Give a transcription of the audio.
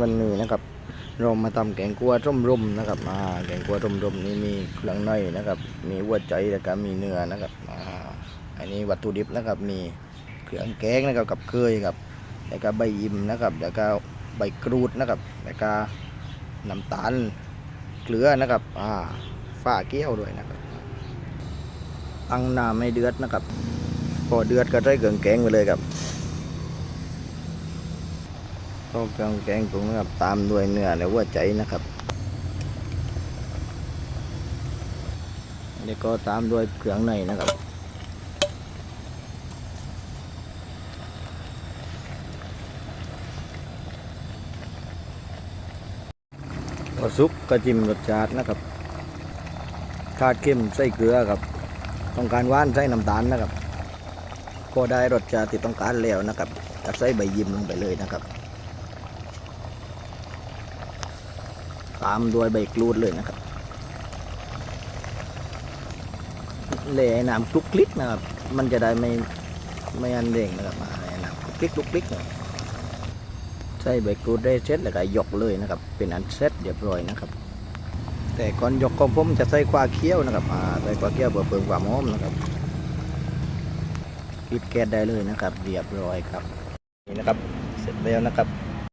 วันนี้นะครับเรามาทำแกงกัวร่มร่มนะครับอ่าแกงกัวร่มร่มนี่มีเครื่องในนะครับ มีหัวใจแล้วก็มีเนื้อนะครับอ่าอันนี้วัตถุดิบนะครับ มีเครื่องแกงนะครับกับเคยครับแล้วก็ใบยิมนะครับ แล้วก็ใบกรูดนะครับ แล้วก็น้ำตาลเกลือนะครับอ่าฝ้าเกี้ยวด้วยนะครับ ตั้งน้ำให้เดือดนะครับ พอเดือดก็ใส่เครื่องแกงไปเลยครับ ก็เครื่องแกงปรุงนะครับตามด้วยเนื้อและหัวใจนะครับแล้วก็ตามด้วยเครื่องในนะครับพอสุกก็จิ้มรสชาตินะครับขาดเข้มใส่เกลือครับ ต้องการหว่านใส่น้ำตาลนะครับ พอได้รสชาติที่ต้องการแล้วนะครับก็ใส่ใบยิมลงไปเลยนะครับ ตามด้วยใบกรูดเลยนะครับเละให้น้ำคลุกคลิกนะครับ มันจะได้ไม่ไม่อันเร่งนะครับมาให้น้ำคลุกคลิกคลุกคลิกใส่ใบกรูดได้เสร็จแล้วก็ยกเลยนะครับ เป็นอันเสร็จเรียบร้อยนะครับ แต่ก่อนยกของผมจะใส่ควาเคี้ยวนะครับอ่าใส่ควาเคี้ยวเพื่อเพิ่มความหอมนะครับปิดแก๊สได้เลยนะครับ เรียบร้อยครับนี่นะครับ เสร็จแล้วนะครับ